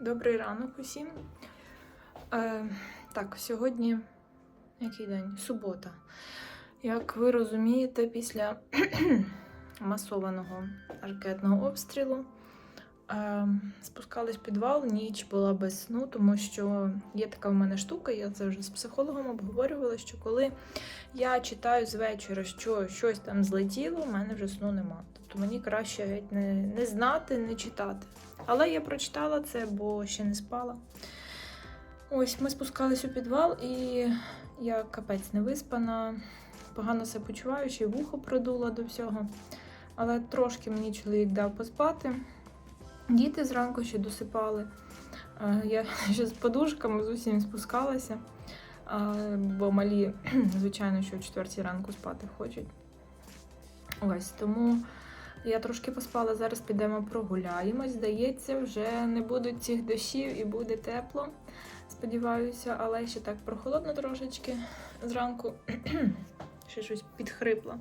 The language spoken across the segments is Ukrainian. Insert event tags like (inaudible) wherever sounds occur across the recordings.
Добрий ранок усім. Е, так, сьогодні який день? Субота. Як ви розумієте, після (clears throat) масованого ракетного обстрілу спускались в підвал, ніч була без сну, тому що є така в мене штука, я це вже з психологом обговорювала, що коли я читаю з вечора, що щось там злетіло, в мене вже сну нема. Тобто мені краще геть не, не знати, не читати. Але я прочитала це, бо ще не спала. Ось ми спускались у підвал, і я капець не виспана, погано себе почуваю, ще й вухо продуло до всього. Але трошки мені чоловік дав поспати. Діти зранку ще досипали. Е, Я (laughs) ще з подушками з усім спускалася, бо малі, (clears throat) звичайно, що о четвертій ранку спати хочуть. Ось тому я трошки поспала, зараз підемо прогуляємось. Здається, вже не будуть цих дощів і буде тепло. Сподіваюся, але ще так прохолодно трошечки зранку, (clears throat) ще щось підхрипла.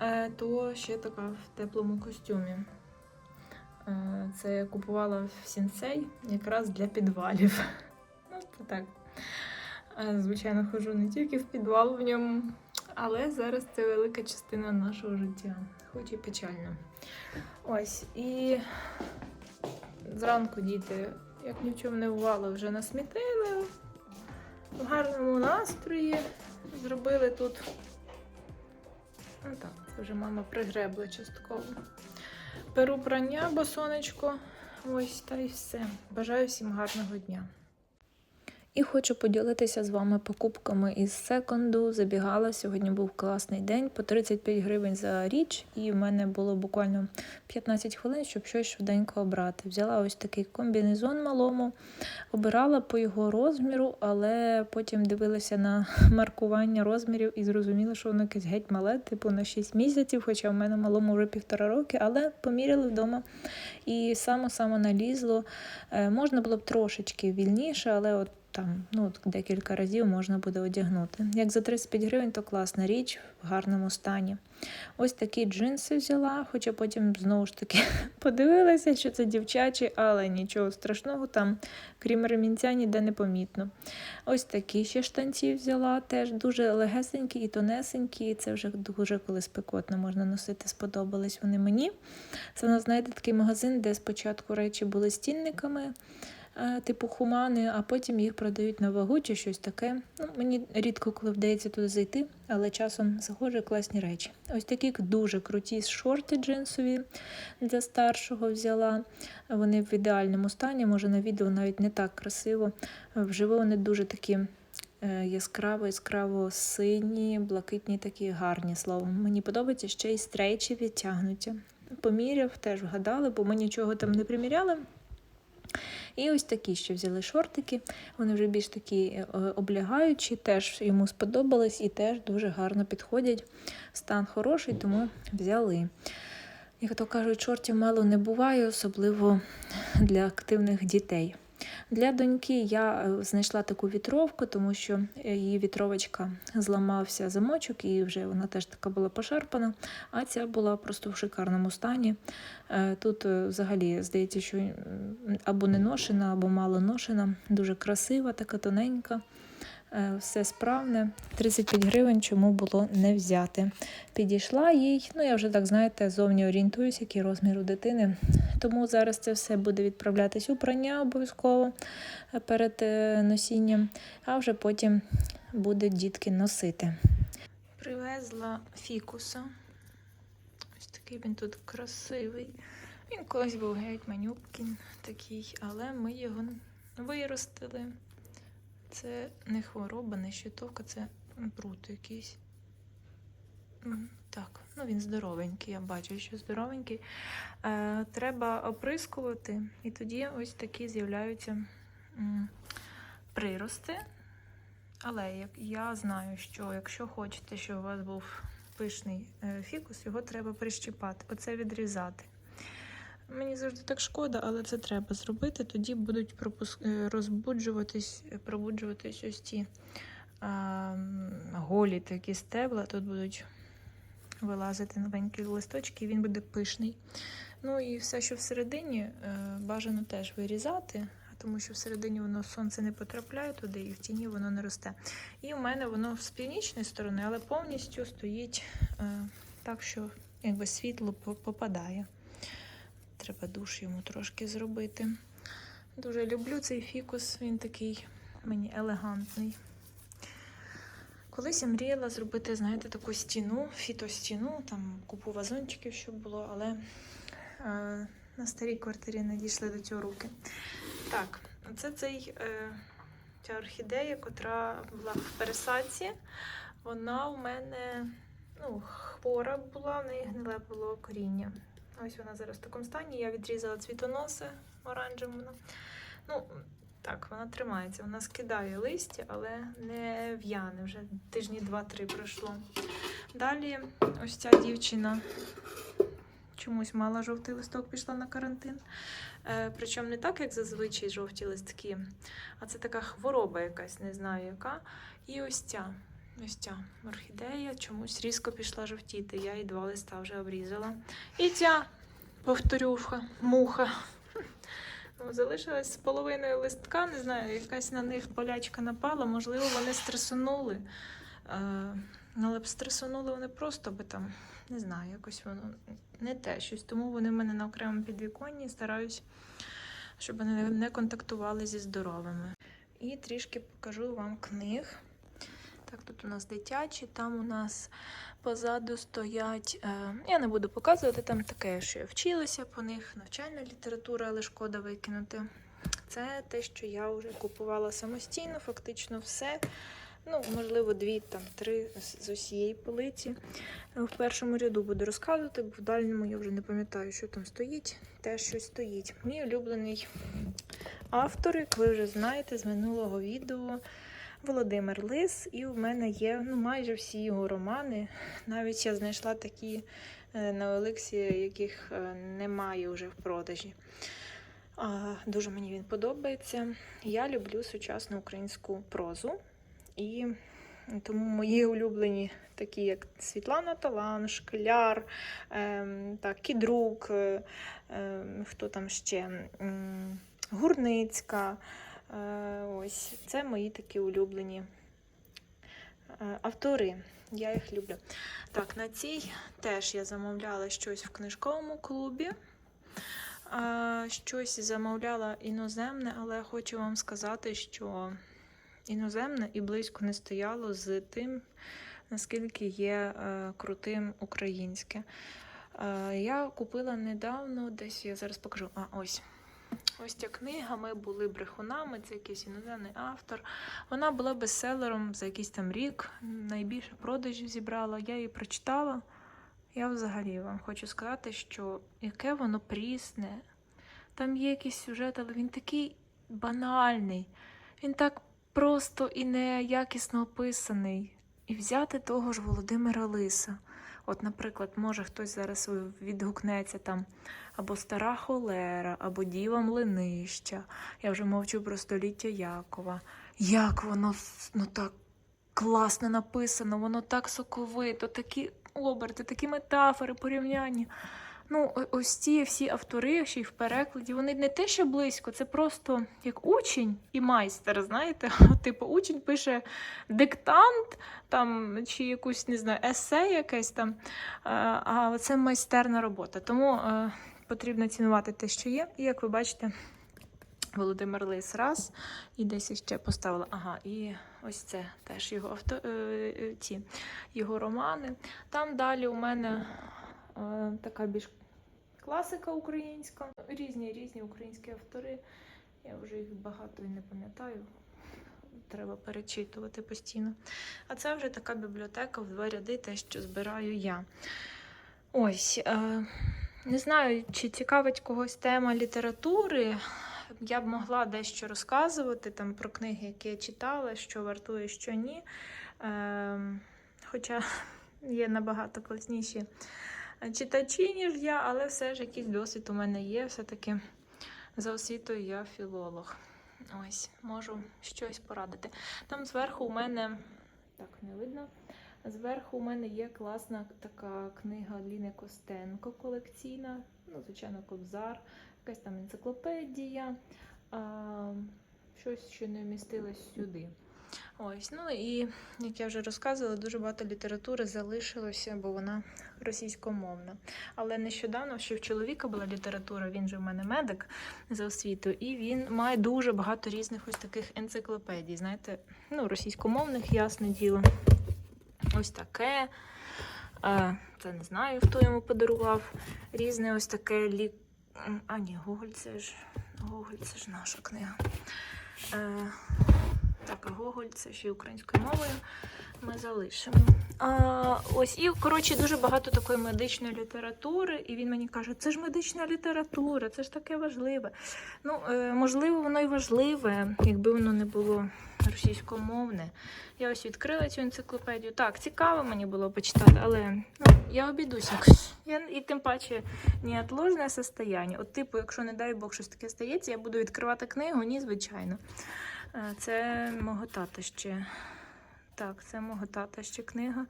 Е, То ще така в теплому костюмі. Е, Це я купувала в сінсей якраз для підвалів. (laughs) Ну, це так. Е, Звичайно, ходжу не тільки в підвал в ньому, але зараз це велика частина нашого життя, хоч і печально. Ось, і зранку діти, як ні в чому не бувало, вже насмітили в гарному настрої. Зробили тут. Ну так, це вже мама пригребла частково. Перу прання, бо сонечко. Ось та й все. Бажаю всім гарного дня. І хочу поділитися з вами покупками із секонду. Забігала. Сьогодні був класний день по 35 гривень за річ, і в мене було буквально 15 хвилин, щоб щось швиденько обрати. Взяла ось такий комбінезон малому, обирала по його розміру, але потім дивилася на (laughs) маркування розмірів і зрозуміла, що воно якесь геть мале, типу на 6 місяців, хоча в мене малому вже півтора роки, але поміряли вдома. І само-само налізло. Е, Можна було б трошечки вільніше, але от там ну, декілька разів можна буде одягнути. Як за 35 гривень, то класна річ в гарному стані. Ось такі джинси взяла, хоча потім знову ж таки (laughs) подивилася, що це дівчачі, але нічого страшного там, крім ремінця, ніде не помітно. Ось такі ще штанці взяла, теж дуже легесенькі і тонесенькі. Це вже дуже коли спекотно можна носити, сподобались вони мені. Це, знаєте, такий магазин, де спочатку речі були стільниками е, типу хумани, а потім їх продають на вагу чи щось таке. Ну, мені рідко коли вдається туди зайти, але часом заходжу класні речі. Ось такі дуже круті шорти джинсові для старшого взяла. Вони в ідеальному стані, може на відео навіть не так красиво. Вживу вони дуже такі. е, Яскраво, яскраво сині, блакитні, такі гарні словом. Мені подобається ще й стрейчі відтягнуті. Поміряв, теж вгадали, бо ми нічого там не приміряли. І ось такі ще взяли шортики. Вони вже більш такі е, облягаючі, теж йому сподобались і теж дуже гарно підходять. Стан хороший, тому взяли. Як то кажуть, шортів мало не буває, особливо для активних дітей. Для доньки я е, знайшла таку вітровку, тому що е, її вітровочка зламався замочок, і вже вона теж така була пошарпана, а ця була просто в шикарному стані. Е, Тут взагалі здається, що або не ношена, або мало ношена, дуже красива, така тоненька. Е, Все справне. 35 гривень, чому було не взяти. Підійшла їй, ну я вже так знаєте, зовні орієнтуюсь, який розмір у дитини. Тому зараз це все буде відправлятись у прання обов'язково е, перед е, носінням, а вже потім будуть дітки носити. Привезла фікуса. Ось такий він тут красивий. Він колись був геть манюкін такий, але ми його виростили. Це не хвороба, не щитовка, це бруд якийсь. Так, ну він здоровенький, я бачу, що здоровенький. Е, треба оприскувати, і тоді ось такі з'являються прирости. Але я знаю, що якщо хочете, щоб у вас був пишний е, фікус, його треба прищіпати, оце відрізати. Мені завжди так шкода, але це треба зробити. Тоді будуть пропуск... е, розбуджуватись, пробуджуватись ось ці а, голі такі стебла. Тут будуть вилазити новенькі листочки, і він буде пишний. Ну і все, що всередині, е, бажано теж вирізати, тому що всередині воно сонце не потрапляє туди, і в тіні воно не росте. І у мене воно з північної сторони, але повністю стоїть е, так, що якби світло попадає. Треба душ йому трошки зробити. Дуже люблю цей фікус, він такий мені елегантний. Колись я мріяла зробити, знаєте, таку стіну, фітостіну, там купу вазончиків, щоб було, але е, на старій квартирі не дійшли до цього руки. Так, це цей, е, ця орхідея, котра була в пересадці. Вона у мене ну, хвора була, в неї гниле було коріння. Ось вона зараз в такому стані. Я відрізала цвітоноси оранжевим. Ну, так, вона тримається. Вона скидає листя, але не в'яне. Вже тижні два-три пройшло. Далі ось ця дівчина чомусь мала жовтий листок, пішла на карантин. Е, причому не так, як зазвичай жовті листки, а це така хвороба якась, не знаю яка. І ось ця. Ось ця орхідея чомусь різко пішла жовтіти. Я їй два листа вже обрізала. І ця повторюха, муха. Ну, залишилась з половиною листка, не знаю, якась на них болячка напала, можливо, вони стресонули. Е, ну, але б стресонули вони просто би там, не знаю, якось воно не те щось. Тому вони в мене на окремому підвіконні стараюсь, щоб вони не контактували зі здоровими. І трішки покажу вам книг. Так, тут у нас дитячі, там у нас позаду стоять. Е, я не буду показувати, там таке, що я вчилася по них, навчальна література, але шкода викинути. Це те, що я вже купувала самостійно, фактично все. Ну, можливо, дві, три з усієї полиці. В першому ряду буду розказувати, бо в дальньому я вже не пам'ятаю, що там стоїть. Теж щось стоїть. Мій улюблений автор, як ви вже знаєте, з минулого відео. Володимир Лис, і в мене є ну, майже всі його романи. Навіть я знайшла такі е, на Олексі, яких е, немає вже в продажі. Дуже мені він подобається. Я люблю сучасну українську прозу. І тому мої улюблені, такі як Світлана Талан, Шкляр, ем, так, Кідрук, е, ем, хто там ще, М, Гурницька. Е, Ось це мої такі улюблені е, автори. Я їх люблю. Так, на цій теж я замовляла щось в книжковому клубі. Е, Щось замовляла іноземне, але хочу вам сказати, що іноземне і близько не стояло з тим, наскільки є крутим українське. Я купила недавно, десь я зараз покажу. А, ось. Ось ця книга, ми були брехунами, це якийсь іноземний автор. Вона була бестселером за якийсь там рік, найбільше продажів зібрала. Я її прочитала. Я взагалі вам хочу сказати, що яке воно прісне. Там є якийсь сюжет, але він такий банальний. Він так просто і неякісно описаний. І взяти того ж Володимира Лиса. От, наприклад, може хтось зараз відгукнеться там або стара холера, або діва млинища. Я вже мовчу про століття Якова. Як воно ну так класно написано, воно так соковито, такі оберти, такі метафори, порівняння. Ну, ось ці всі автори, ще й в перекладі, вони не те, що близько, це просто як учень і майстер, знаєте? (laughs) Типу, учень пише диктант там, чи якусь, не знаю, есе якесь там, е, а це майстерна робота. Тому е, потрібно цінувати те, що є. І як ви бачите, Володимир Лис раз, і десь ще поставила. Ага, і ось це теж його авто, е, е, ті, його романи. Там далі у мене така більш класика українська. Різні різні українські автори. Я вже їх багато і не пам'ятаю. Треба перечитувати постійно. А це вже така бібліотека в два ряди, те, що збираю я. Ось. Е, не знаю, чи цікавить когось тема літератури. Я б могла дещо розказувати там про книги, які я читала, що вартує, що ні. Е, хоча є набагато класніші читачі, ніж я, але все ж якийсь досвід у мене є. Все-таки за освітою я філолог. Ось, можу щось порадити. Там зверху у мене, так, не видно. Зверху у мене є класна така книга Ліни Костенко колекційна, ну, звичайно, кобзар, якась там енциклопедія, а, щось, що не вмістилось сюди. Ось, ну і як я вже розказувала, дуже багато літератури залишилося, бо вона російськомовна. Але нещодавно ще в чоловіка була література, він же в мене медик за освітою, і він має дуже багато різних ось таких енциклопедій. Знаєте, ну, російськомовних, ясне діло. Ось таке. Е, Це не знаю, хто йому подарував. Різне ось таке лік. А, ні, Гоголь це ж. Гоголь це ж наша книга. Так, Гоголь це ще й українською мовою. Ми залишимо. А, ось і коротше дуже багато такої медичної літератури, і він мені каже: це ж медична література, це ж таке важливе. Ну, е, можливо, воно і важливе, якби воно не було російськомовне. Я ось відкрила цю енциклопедію. Так, цікаво мені було почитати, але ну, я обійдусь якось. Я, і тим паче неотложне состояние. От, типу, якщо, не дай Бог, щось таке стається, я буду відкривати книгу, ні, звичайно. Це мого тата ще. Так, це мого тата ще книга.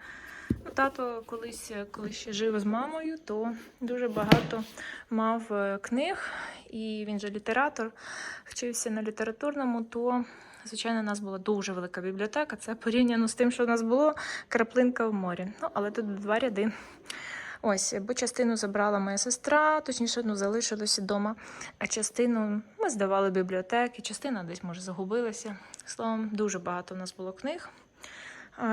Ну, тато колись, коли ще жив з мамою, то дуже багато мав е, книг, і він же літератор, вчився на літературному, то, звичайно, у нас була дуже велика бібліотека. Це порівняно з тим, що у нас було краплинка в морі. Ну, але тут два ряди. Ось, бо частину забрала моя сестра, точніше, ну, залишилося вдома, а частину ми здавали бібліотеки, частина десь, може, загубилася. Словом, дуже багато у нас було книг.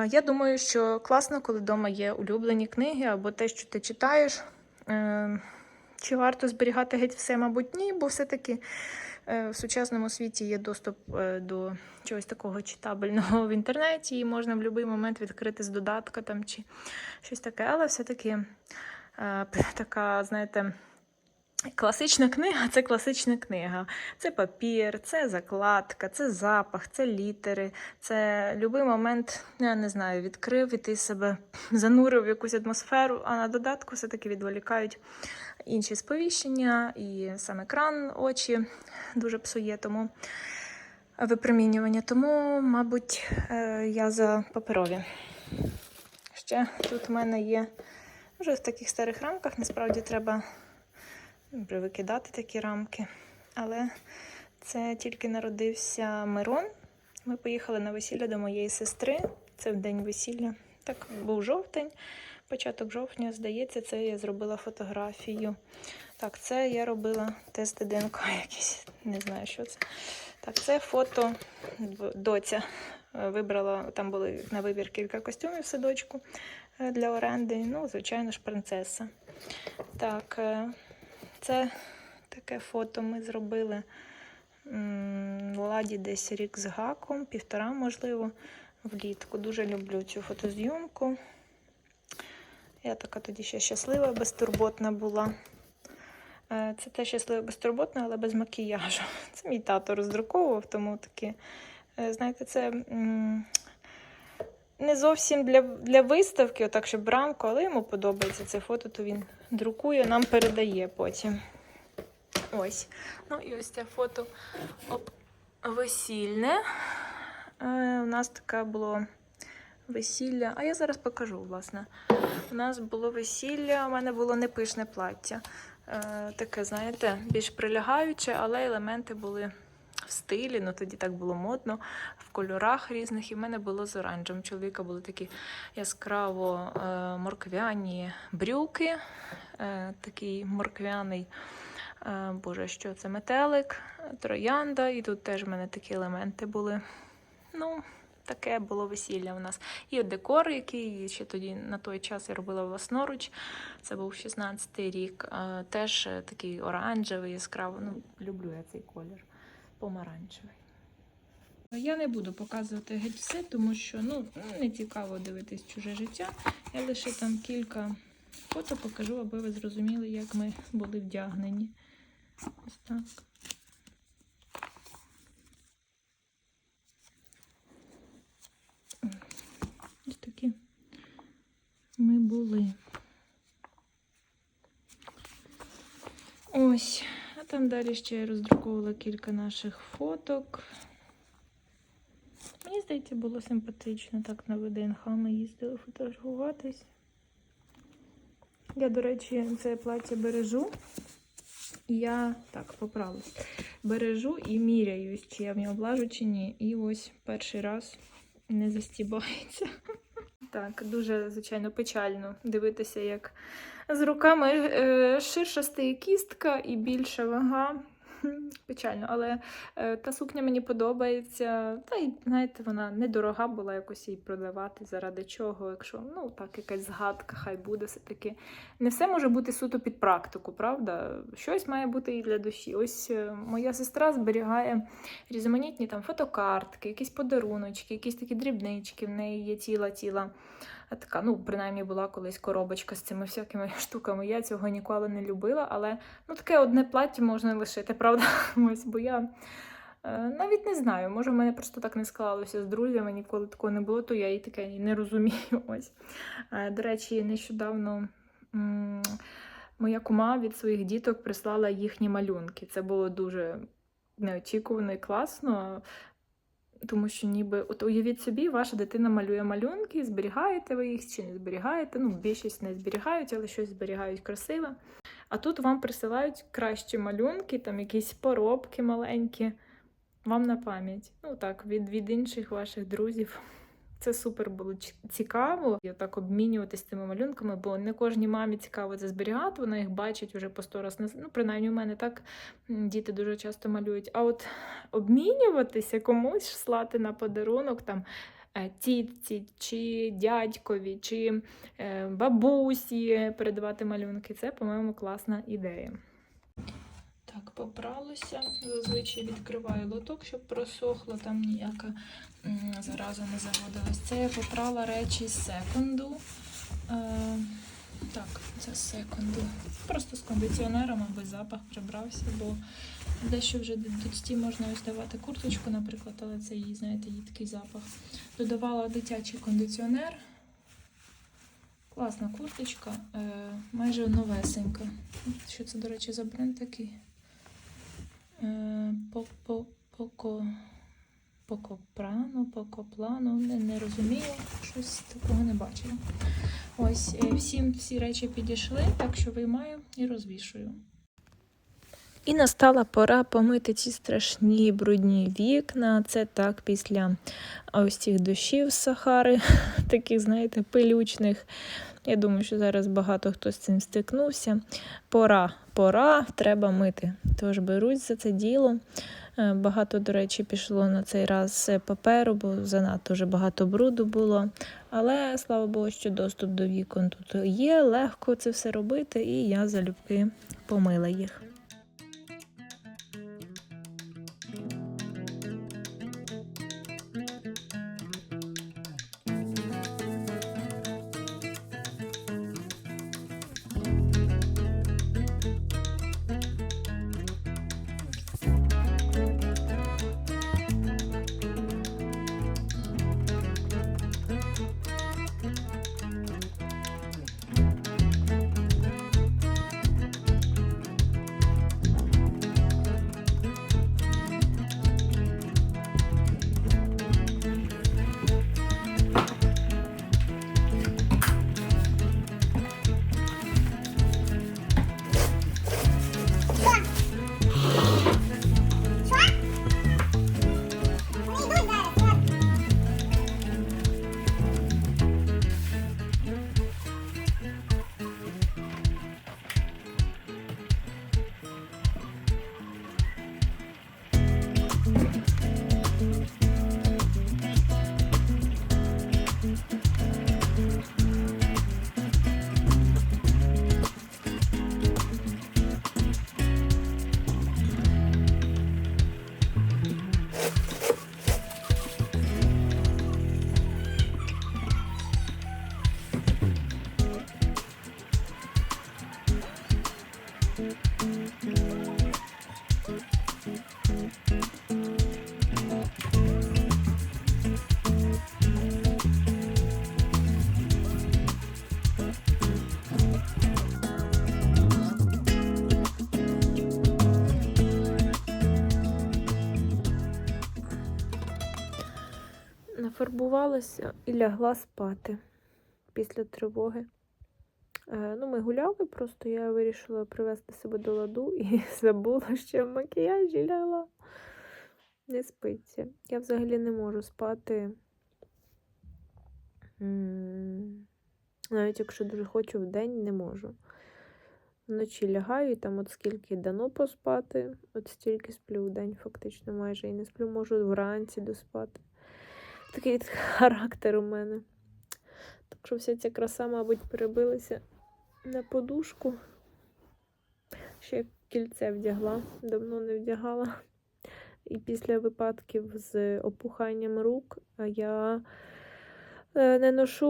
Я думаю, що класно, коли вдома є улюблені книги або те, що ти читаєш. Е, Чи варто зберігати геть все, мабуть, ні, бо все-таки в сучасному світі є доступ е, до чогось такого читабельного в інтернеті, і можна в будь-який момент відкрити з додатка там чи щось таке, але все-таки е, така, знаєте. Класична книга це класична книга. Це папір, це закладка, це запах, це літери. Це будь-який момент, ну, я не знаю, відкрив і ти себе занурив в якусь атмосферу, а на додатку все-таки відволікають інші сповіщення, і сам екран очі дуже псує, тому випромінювання. Тому, мабуть, е, я за паперові. Ще тут в мене є вже в таких старих рамках, насправді треба викидати такі рамки. Але це тільки народився Мирон. Ми поїхали на весілля до моєї сестри. Це в день весілля. Так, був жовтень, початок жовтня, здається, це я зробила фотографію. Так, це я робила тест ДНК якийсь, не знаю, що це. Так, це фото доця. е, Вибрала, там були на вибір кілька костюмів садочку е, для оренди. Ну, звичайно ж, принцеса. Так, е, це таке фото ми зробили ладі десь рік з гаком, півтора, можливо, влітку. Дуже люблю цю фотозйомку. Я така тоді ще щаслива, безтурботна була. Е, Це те щаслива безтурботна, але без макіяжу. (laughs) Це мій тато роздруковував, тому таки, е, знаєте, це не зовсім для, для виставки, отак, щоб рамку, але йому подобається це фото, то він друкує, нам передає потім. Ось. Ну і ось це фото оп, весільне. Е, у нас таке було весілля. А я зараз покажу, власне. У нас було весілля, у мене було непишне плаття. Е, таке, знаєте, більш прилягаюче, але елементи були в стилі, ну тоді так було модно, в кольорах різних. І в мене було з оранжем. Чоловіка були такі яскраво е, морквяні брюки, е, такий морквяний. Боже, що це метелик, троянда, і тут теж в мене такі елементи були. Ну, таке було весілля у нас. І декор, який ще тоді на той час я робила власноруч, це був 16-й рік. е, Теж е, такий оранжевий, яскравий. Ну, люблю я цей колір. Помаранчевий. Я не буду показувати геть все, тому що ну, не цікаво дивитись чуже життя. Я лише там кілька фото покажу, аби ви зрозуміли, як ми були вдягнені. Ось так. Ось такі ми були. Ось, а там далі ще я роздруковувала кілька наших фоток. Мені здається, було симпатично. Так на ВДНХ ми їздили фотографуватись. Я, до речі, це плаття бережу. Я так поправлюсь. Бережу і міряюсь, чи я в нього влажу, чи ні. І ось перший раз не застібається. Так, дуже, звичайно, печально дивитися, як з руками е, ширша стає кістка і більша вага. (laughs) Печально, але е, та сукня мені подобається. Та й знаєте, вона недорога була якось її продавати. Заради чого, якщо ну так, якась згадка, хай буде все-таки. Не все може бути суто під практику, правда? Щось має бути і для душі. Ось е, моя сестра зберігає різноманітні там фотокартки, якісь подаруночки, якісь такі дрібнички. В неї є ціла ціла. Така, ну, принаймні, була колись коробочка з цими всякими (laughs) штуками. Я цього ніколи не любила, але ну, таке одне плаття можна лишити, правда? (laughs) Ось, бо я е, навіть не знаю, може, в мене просто так не склалося з друзями, ніколи такого не було, то я і таке не розумію. (laughs) Ось. Е, до речі, нещодавно. Моя кума від своїх діток прислала їхні малюнки. Це було дуже неочікувано і класно. Тому що ніби, от уявіть собі, ваша дитина малює малюнки, зберігаєте ви їх чи не зберігаєте. Ну, більшість не зберігають, але щось зберігають красиве. А тут вам присилають кращі малюнки, там якісь поробки маленькі, вам на пам'ять. Ну так, від, від інших ваших друзів. Це супер було цікаво. І так обмінюватися цими малюнками, бо не кожній мамі цікаво це зберігати, вона їх бачить вже по сто раз. Ну, принаймні, у мене так діти дуже часто малюють. А от обмінюватися комусь слати на подарунок там. е, Тітці, чи дядькові, чи е, бабусі передавати малюнки. Це, по-моєму, класна ідея. Так, попралося. Зазвичай відкриваю лоток, щоб просохло, там ніяка зараза не заводилась. Це я попрала речі з секунду. Е, так, це з секунду. Просто з кондиціонером, аби запах прибрався, бо дещо вже до дитяті можна ось давати курточку, наприклад, але це її, знаєте, її такий запах. Додавала дитячий кондиціонер. Класна курточка, е, майже новесенька. Що це, до речі, за бренд такий? Е, Поко, поко, покопрано, покоплано, не, не розумію, щось такого не бачила. Ось, е, всім всі речі підійшли, так що виймаю і розвішую. І настала пора помити ці страшні брудні вікна. Це так після ось цих дощів з Сахари, (laughs) таких, знаєте, пилючних. Я думаю, що зараз багато хто з цим стикнувся. Пора, пора, треба мити. Тож берусь за це діло. Е, Багато, до речі, пішло на цей раз е, паперу, бо занадто вже багато бруду було. Але слава Богу, що доступ до вікон тут є, легко це все робити, і я залюбки помила їх. Нафарбувалася і лягла спати після тривоги. Е, ну, ми гуляли, просто я вирішила привести себе до ладу і (laughs) забула, що в макіяжі лягла. Не спиться. Я взагалі не можу спати. Навіть якщо дуже хочу вдень, не можу. Вночі лягаю і там от скільки дано поспати, от стільки сплю в день, фактично майже. І не сплю, можу вранці доспати. Такий характер у мене. Так що вся ця краса, мабуть, перебилася на подушку. Ще кільце вдягла, давно не вдягала. І після випадків з опуханням рук я е, не ношу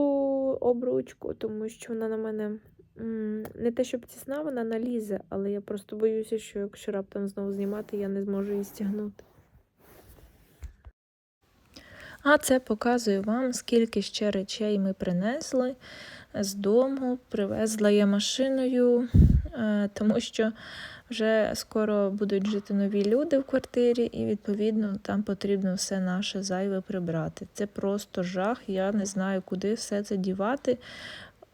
обручку, тому що вона на мене не те, щоб тісна, вона налізе, але я просто боюся, що якщо раптом знову знімати, я не зможу її стягнути. А це показує вам, скільки ще речей ми принесли з дому. Привезла я машиною, е, тому що вже скоро будуть жити нові люди в квартирі, і відповідно там потрібно все наше зайве прибрати. Це просто жах. Я не знаю, куди все це дівати.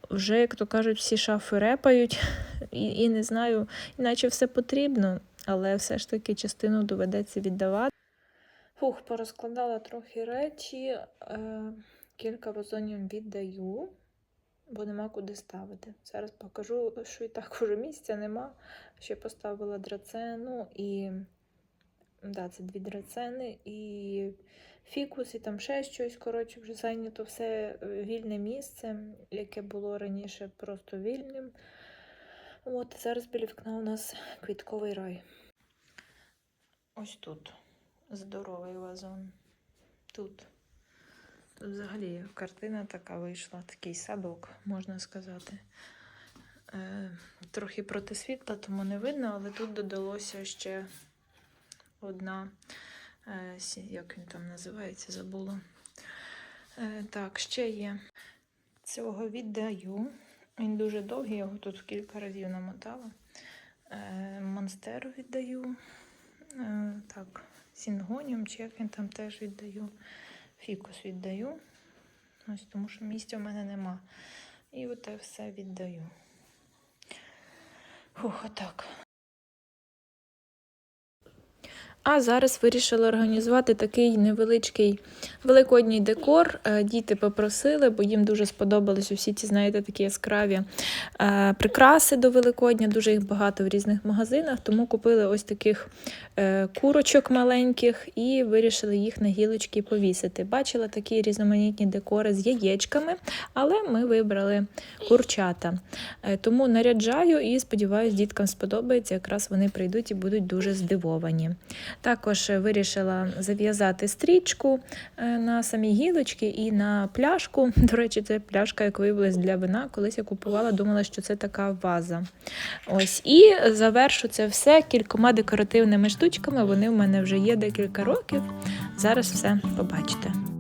Вже, як то кажуть, всі шафи репають, і, і не знаю, іначе все потрібно, але все ж таки частину доведеться віддавати. Фух, порозкладала трохи речі, е, кілька вазонів віддаю, бо нема куди ставити. Зараз покажу, що і так уже місця нема. Ще поставила драцену і. Да, це дві драцени і фікус, і там ще щось. Коротше, вже зайнято все е, вільне місце, яке було раніше просто вільним. От зараз біля вікна у нас квітковий рай. Ось тут здоровий вазон. Тут. Тут взагалі картина така вийшла, такий садок, можна сказати. Е, трохи проти світла, тому не видно, але тут додалося ще одна, е, як він там називається, забула. Е, так, ще є. Цього віддаю. Він дуже довгий, його тут кілька разів намотала. Е, монстеру віддаю. Е, так, сінгоніум, чи як він там теж віддаю. Фікус віддаю. Ось тому що місця в мене нема. І оте все віддаю. Фух, отак. А зараз вирішила організувати такий невеличкий великодній декор. Е, Діти попросили, бо їм дуже сподобались усі ці, знаєте, такі яскраві е, прикраси до Великодня. Дуже їх багато в різних магазинах, тому купили ось таких е, курочок маленьких і вирішили їх на гілочки повісити. Бачила такі різноманітні декори з яєчками, але ми вибрали курчата. Тому наряджаю і сподіваюся, діткам сподобається. Якраз вони прийдуть і будуть дуже здивовані. Також вирішила зав'язати стрічку е, на самі гілочки і на пляшку. До речі, це пляшка, як виявилось, для вина. Колись я купувала, думала, що це така ваза. Ось. І завершу це все кількома декоративними штучками. Вони в мене вже є декілька років. Зараз все побачите.